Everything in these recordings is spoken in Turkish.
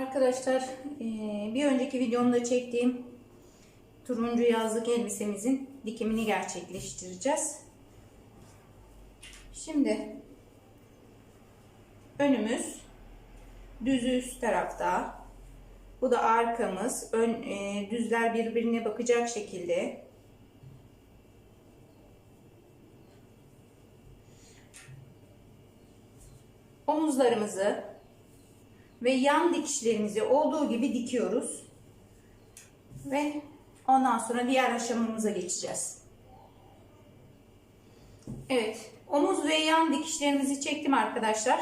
Arkadaşlar eee, bir önceki videomda çektiğim turuncu yazlık elbisemizin dikimini gerçekleştireceğiz. Şimdi önümüz düzü üst tarafta. Bu da arkamız. Ön, eee, düzler birbirine bakacak şekilde. Omuzlarımızı ve yan dikişlerimizi olduğu gibi dikiyoruz. Ve ondan sonra diğer aşamamıza geçeceğiz. Evet, omuz ve yan dikişlerimizi çektim arkadaşlar.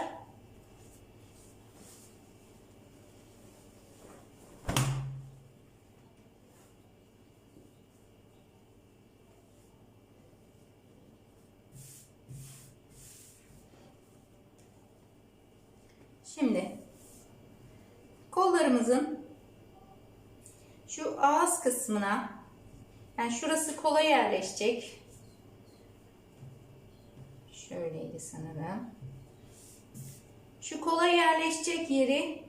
Şimdi kollarımızın şu ağız kısmına yani şurası kola yerleşecek. Şöyleydi sanırım. Şu kola yerleşecek yeri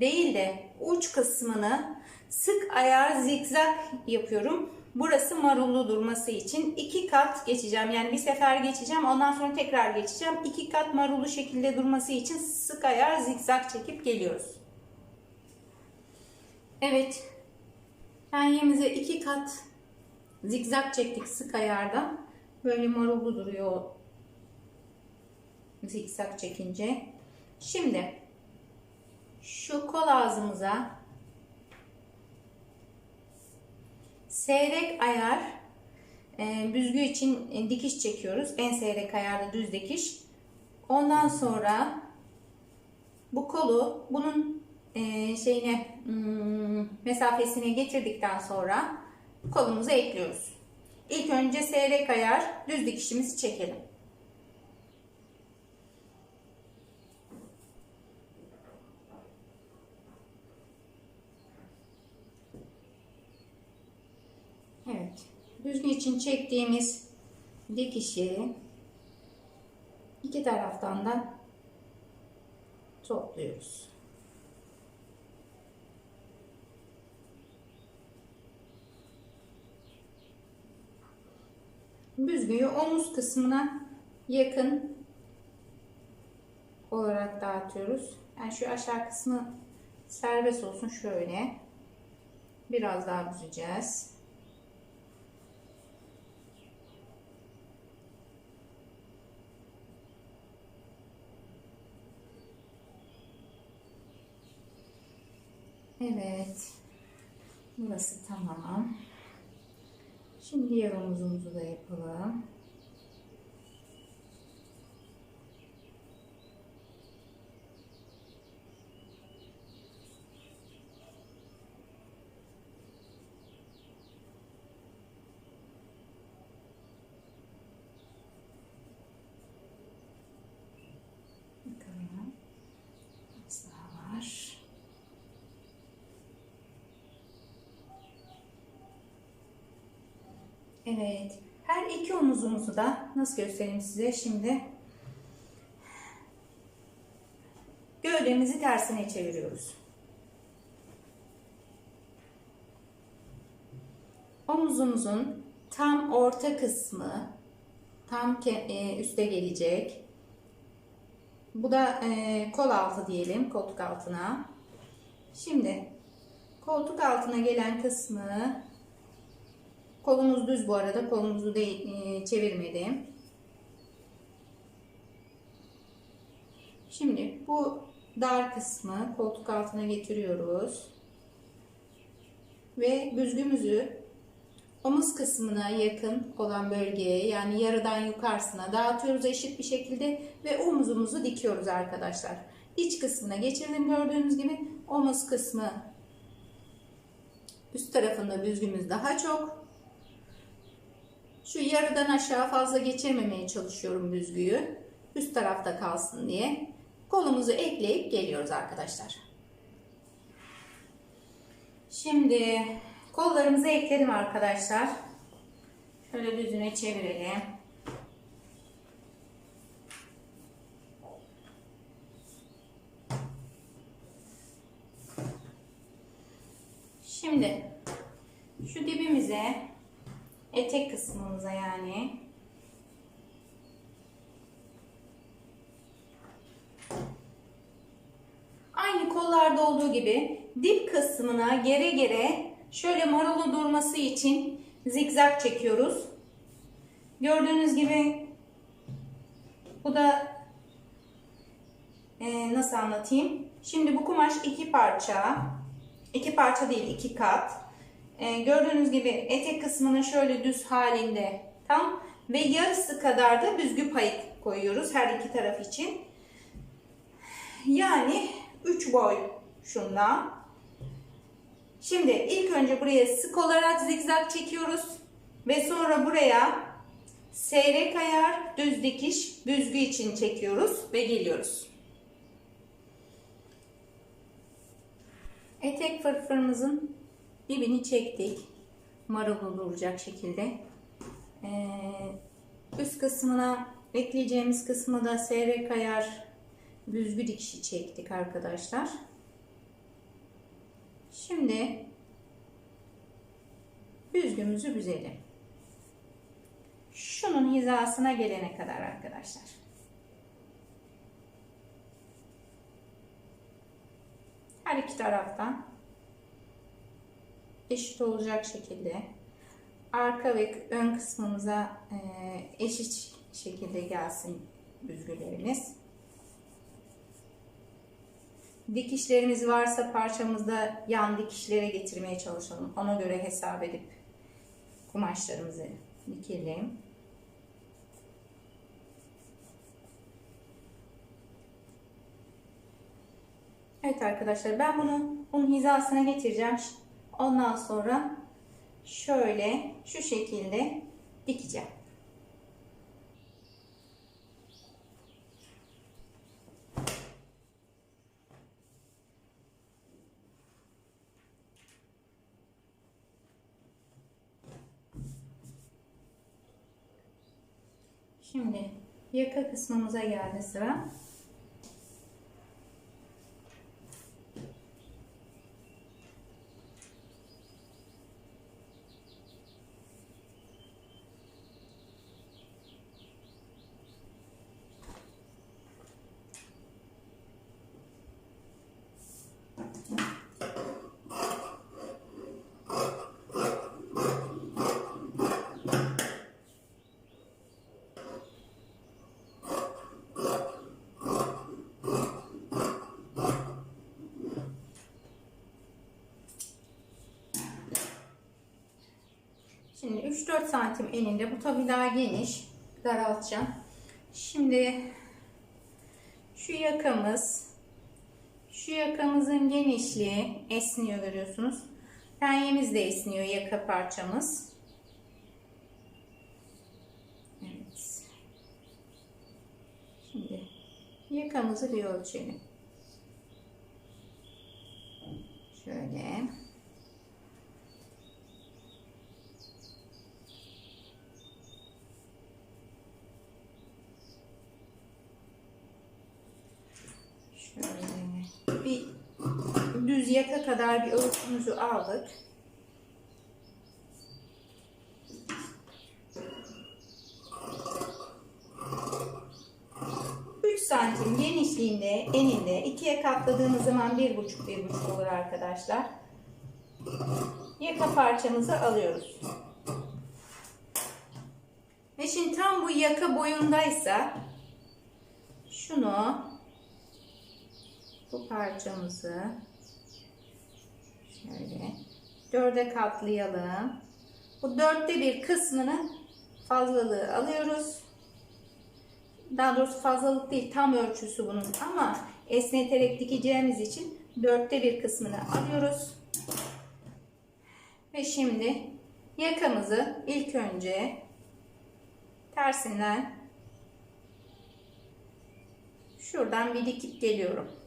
değil de uç kısmını sık ayar zikzak yapıyorum. Burası marullu durması için iki kat geçeceğim. Yani bir sefer geçeceğim. Ondan sonra tekrar geçeceğim. İki kat marullu şekilde durması için sık ayar zikzak çekip geliyoruz. Evet. Penyemize iki kat zikzak çektik sık ayarda. Böyle marullu duruyor zikzak çekince. Şimdi şu kol ağzımıza seyrek ayar e, büzgü için e, dikiş çekiyoruz. En seyrek ayarda düz dikiş. Ondan sonra bu kolu bunun e, şeyine hmm, mesafesine getirdikten sonra kolumuza ekliyoruz. İlk önce seyrek ayar düz dikişimizi çekelim. Evet. Düzgün için çektiğimiz dikişi iki taraftan da topluyoruz. Büzgüyü omuz kısmına yakın olarak dağıtıyoruz. Yani şu aşağı kısmı serbest olsun şöyle. Biraz daha büzeceğiz. Evet. Burası tamam. Şimdi diğer omuzumuzu da yapalım. Evet. Her iki omuzumuzu da nasıl göstereyim size şimdi. Gövdemizi tersine çeviriyoruz. Omuzumuzun tam orta kısmı tam e, üste gelecek. Bu da e, kol altı diyelim koltuk altına. Şimdi koltuk altına gelen kısmı Kolumuz düz bu arada. Kolumuzu da e, çevirmedim. Şimdi bu dar kısmı koltuk altına getiriyoruz. Ve büzgümüzü omuz kısmına yakın olan bölgeye yani yarıdan yukarısına dağıtıyoruz eşit bir şekilde ve omuzumuzu dikiyoruz arkadaşlar. İç kısmına geçirdim gördüğünüz gibi omuz kısmı üst tarafında büzgümüz daha çok şu yarıdan aşağı fazla geçirmemeye çalışıyorum büzgüyü. Üst tarafta kalsın diye. Kolumuzu ekleyip geliyoruz arkadaşlar. Şimdi kollarımızı ekledim arkadaşlar. Şöyle düzüne çevirelim. Şimdi şu dibimize etek kısmımıza yani aynı kollarda olduğu gibi dip kısmına gere gere şöyle marulu durması için zigzag çekiyoruz. Gördüğünüz gibi bu da e, nasıl anlatayım? Şimdi bu kumaş iki parça. iki parça değil iki kat. E, gördüğünüz gibi etek kısmını şöyle düz halinde tam ve yarısı kadar da büzgü payı koyuyoruz her iki taraf için. Yani 3 boy şundan. Şimdi ilk önce buraya sık olarak zigzag çekiyoruz ve sonra buraya seyrek ayar düz dikiş büzgü için çekiyoruz ve geliyoruz. Etek fırfırımızın dibini çektik. Marul olacak şekilde. Ee, üst kısmına ekleyeceğimiz kısmı da seyrek ayar büzgü dikişi çektik arkadaşlar. Şimdi büzgümüzü büzelim. Şunun hizasına gelene kadar arkadaşlar. Her iki taraftan eşit olacak şekilde arka ve ön kısmımıza eşit şekilde gelsin büzgülerimiz. Dikişlerimiz varsa parçamızda yan dikişlere getirmeye çalışalım. Ona göre hesap edip kumaşlarımızı dikelim. Evet arkadaşlar ben bunu bunun hizasına getireceğim. Ondan sonra şöyle şu şekilde dikeceğim. Şimdi yaka kısmımıza geldi sıra. Şimdi 3-4 santim eninde. Bu tabi daha geniş. Daraltacağım. Şimdi şu yakamız şu yakamızın genişliği esniyor görüyorsunuz. Penyemiz de esniyor yaka parçamız. Evet. Şimdi yakamızı bir ölçelim. Şöyle bir düz yaka kadar bir ölçümüzü aldık. Santim genişliğinde eninde ikiye katladığımız zaman bir buçuk bir buçuk olur arkadaşlar. Yaka parçamızı alıyoruz. Ve şimdi tam bu yaka boyundaysa şunu bu parçamızı şöyle dörde katlayalım. Bu dörtte bir kısmını fazlalığı alıyoruz. Daha doğrusu fazlalık değil tam ölçüsü bunun ama esneterek dikeceğimiz için dörtte bir kısmını alıyoruz. Ve şimdi yakamızı ilk önce tersinden şuradan bir dikip geliyorum.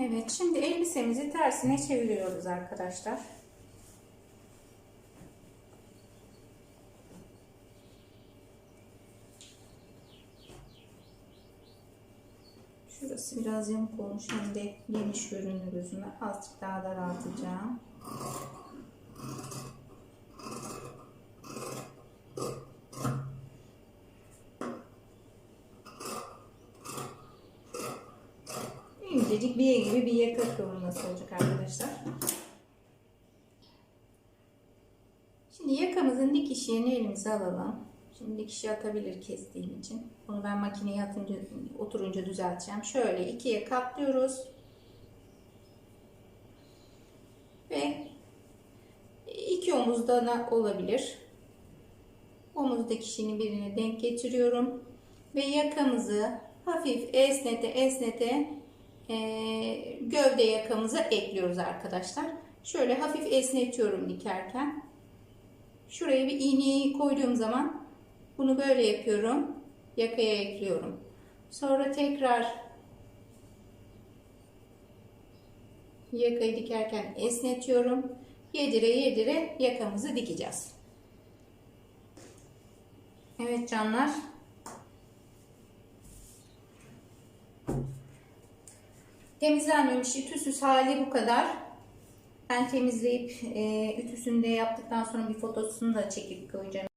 Evet şimdi elbisemizi tersine çeviriyoruz arkadaşlar. Şurası biraz yamuk olmuş hem de geniş görünür gözüme. Azıcık daha daraltacağım. İncecik bir gibi bir yaka kıvırması olacak arkadaşlar. Şimdi yakamızın dikişini elimize alalım. Şimdi dikişi atabilir kestiğim için. Bunu ben makineye atınca, oturunca düzelteceğim. Şöyle ikiye katlıyoruz. Ve iki omuzda da olabilir. Omuz dikişini birine denk getiriyorum. Ve yakamızı hafif esnete esnete eee, gövde yakamıza ekliyoruz arkadaşlar. Şöyle hafif esnetiyorum dikerken. Şuraya bir iğneyi koyduğum zaman bunu böyle yapıyorum. Yakaya ekliyorum. Sonra tekrar yakayı dikerken esnetiyorum. Yedire yedire yakamızı dikeceğiz. Evet canlar. Temizlenmemiş ütüsüz hali bu kadar. Ben temizleyip e, ütüsünü de yaptıktan sonra bir fotosunu da çekip koyacağım.